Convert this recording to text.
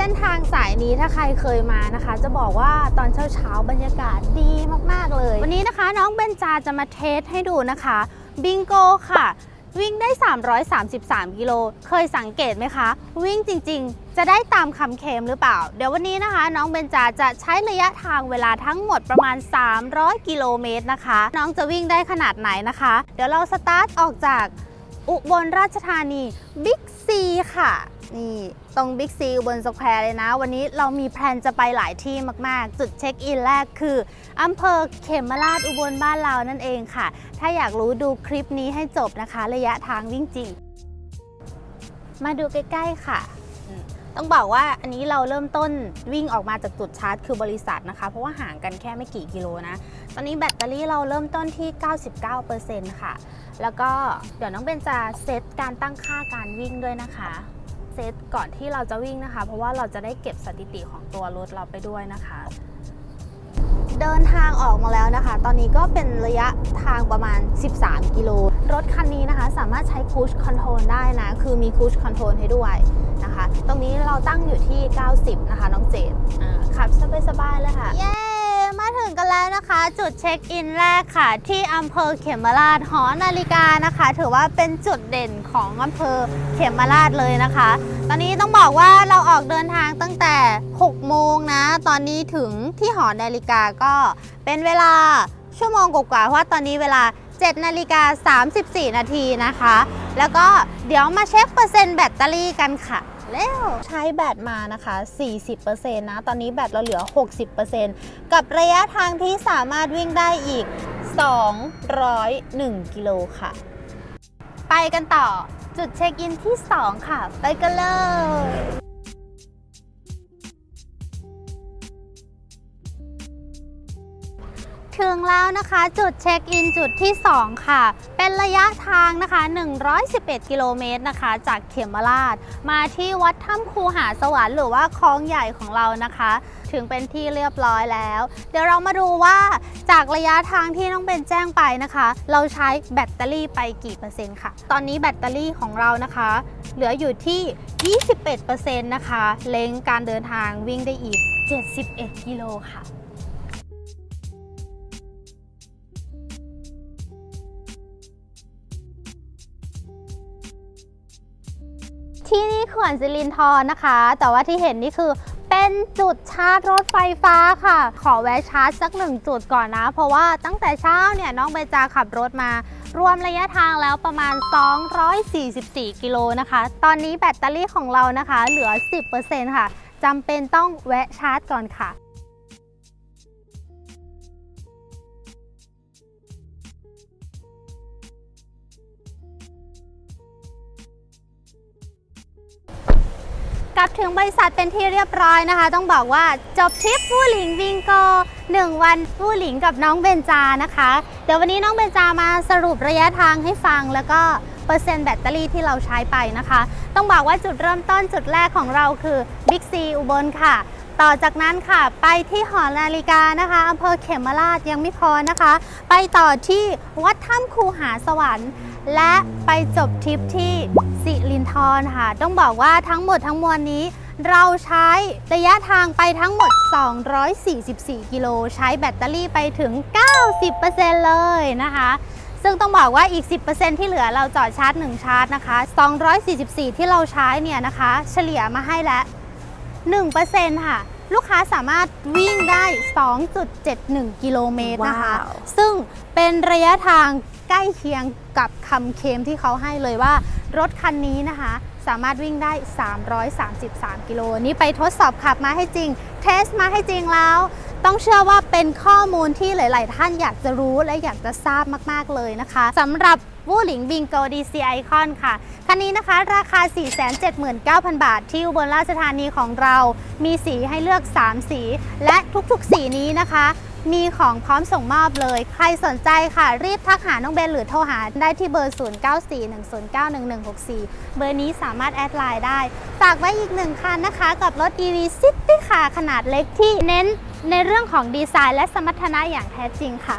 ส้นทางสายนี้ถ้าใครเคยมานะคะ จะบอกว่าตอนเช้าเช้าๆบรรยากาศดีมากๆเลย วันนี้นะคะน้องเบนจาจะมาเทสให้ดูนะคะบิงโกค่ะ วิ่งได้ 333 กิโล เคยสังเกตไหมคะ วิ่งจริงๆ จะได้ตามคำเคมหรือเปล่า เดี๋ยววันนี้นะคะ น้องเบนจาจะใช้ระยะทางเวลาทั้งหมดประมาณ 300 กิโลเมตรนะคะ น้องจะวิ่งได้ขนาดไหนนะคะ เดี๋ยวเราสตาร์ทออกจากอุบลราชธานีบิ๊กซีค่ะ นี่ตรงบิ๊กซีอุบลสแควร์เลยนะ วันนี้เรามีแพลนจะไปหลายที่มากๆ จุดเช็คอินแรกคืออำเภอเขมราชอุบลบ้านเรานั่นเองค่ะ ถ้าอยากรู้ดูคลิปนี้ให้จบนะคะ ระยะทางวิ่งจริง มาดูใกล้ๆค่ะ ต้องบอกว่าอันนี้เราเริ่มต้นวิ่งออกมาจากจุดชาร์จคือบริษัทนะคะ เพราะว่าห่างกันแค่ไม่กี่กิโลนะ ตอนนี้แบตเตอรี่เราเริ่มต้นที่ 99%ค่ะ แล้วก็เดี๋ยวน้องเบนจะเซตการตั้งค่าการวิ่งด้วยนะคะ เซตก่อนที่เราจะวิ่งนะคะ เพราะว่าเราจะได้เก็บสถิติของตัวรถเราไปด้วยนะคะ เดินทางออกมาแล้วนะคะ ตอนนี้ก็เป็นระยะทางประมาณ 13 กิโล รถคันนี้นะคะ สามารถใช้ Cruise Control ได้นะ คือมี Cruise Control ให้ด้วยนะคะ ตรงนี้เราตั้งอยู่ที่ 90 นะคะ น้องเจดขับสบายๆเลยค่ะเย้มาถึง กันแล้วนะคะ จุดเช็คอินแรกค่ะ ที่อำเภอเขมราชหอนาฬิกานะคะ ถือว่าเป็นจุดเด่นของอำเภอเขมราชเลยนะคะ ตอนนี้ต้องบอกว่าเราออกเดินทางตั้งแต่ 6 โมงนะ ตอนนี้ถึงที่หอนาฬิกาก็เป็นเวลาชั่วโมงกว่าๆเพราะว่าตอนนี้เวลา 7 นาฬิกา 34 นาทีนะคะ แล้วก็เดี๋ยวมาเช็คเปอร์เซ็นต์แบตเตอรี่กันค่ะ แล้ว ใช้แบตมานะคะ 40%นะ ตอนนี้แบตเราเหลือ 60%กับระยะทางที่สามารถวิ่งได้อีก 201 กิโลค่ะ ไปกันต่อจุดเช็คอินที่ 2 ค่ะ ไปกันเลย ถึงแล้วนะคะ จุดเช็คอินจุดที่ 2 ค่ะ เป็นระยะทางนะคะ 111 กิโลเมตรนะคะ จากเขมราช มาที่วัดถ้ำคูหาสวรรค์หรือว่าคลองใหญ่ของเรานะคะ ถึงเป็นที่เรียบร้อยแล้ว เดี๋ยวเรามาดูว่าจากระยะทางที่น้องเป็นแจ้งไปนะคะ เราใช้แบตเตอรี่ไปกี่เปอร์เซ็นต์ค่ะ ตอนนี้แบตเตอรี่ของเรานะคะ เหลืออยู่ที่ 21%นะคะ เล้งการเดินทางวิ่งได้อีก 71 กิโลค่ะ ที่นี่เขื่อนสิรินทรนะคะ แต่ว่าที่เห็นนี่คือเป็นจุดชาร์จรถไฟฟ้าค่ะ ขอแวะชาร์จสักหนึ่งจุดก่อนนะ เพราะว่าตั้งแต่เช้าเนี่ยน้องเบจาขับรถมารวมระยะทางแล้วประมาณ 244 กิโลนะคะ ตอนนี้แบตเตอรี่ของเรานะคะ เหลือ 10%ค่ะจำเป็นต้องแวะชาร์จก่อนค่ะ ลับถึงบริษัทเป็นที่เรียบร้อยนะคะ ต้องบอกว่าจบทริปผู้หลิงวิงโก1วันผู้หลิงกับน้องเบนจานะคะ เดี๋ยววันนี้น้องเบนจามาสรุประยะทางให้ฟังแล้วก็เปอร์เซ็นต์แบตเตอรี่ที่เราใช้ไปนะคะ ต้องบอกว่าจุดเริ่มต้นจุดแรกของเราคือบิ๊กซีอุบลค่ะ ต่อจากนั้นค่ะ ไปที่หอนาฬิกานะคะอำเภอเขมราชยังไม่พอนะคะ ไปต่อที่วัดถ้ำคูหาสวรรค์ และไปจบทริปที่สิรินทรค่ะ ต้องบอกว่าทั้งหมดทั้งมวลนี้เราใช้ระยะทางไปทั้งหมด 244 กิโล ใช้แบตเตอรี่ไปถึง 90%เลยนะคะ ซึ่งต้องบอกว่าอีก 10%ที่เหลือเราจอดชาร์จ 1 ชาร์จนะคะ 244 ที่เราใช้เนี่ยนะคะ เฉลี่ยมาให้แล้ว 1%ค่ะ ลูกค้าสามารถวิ่งได้ 2.71 กิโลเมตรนะคะว้าวซึ่งเป็นระยะทางใกล้เคียงกับคำเคลมที่เขาให้เลยว่ารถคันนี้นะคะ สามารถวิ่งได้ 333 กิโล นี่ไปทดสอบขับมาให้จริง เทสมาให้จริงแล้ว ต้องเชื่อว่าเป็นข้อมูลที่หลาย ๆ ท่านอยากจะรู้และอยากจะทราบมาก ๆ เลยนะคะสำหรับ วูหลิงบิงโกดีซีไอคอนค่ะ คันนี้นะคะราคา 479,000 บาท ที่อุบลราชธานีของเรา มีสีให้เลือก 3 สี และทุกๆ สีนี้นะคะ มีของพร้อมส่งมอบเลย ใครสนใจค่ะ รีบทักหาน้องเบนหรือโทรหาได้ที่เบอร์ 0941091164 เบอร์นี้สามารถแอดไลน์ได้ ฝากไว้อีกหนึ่งคันนะคะ กับรถ EV City ค่ะขนาดเล็กที่เน้นในเรื่องของดีไซน์และสมรรถนะอย่างแท้จริงค่ะ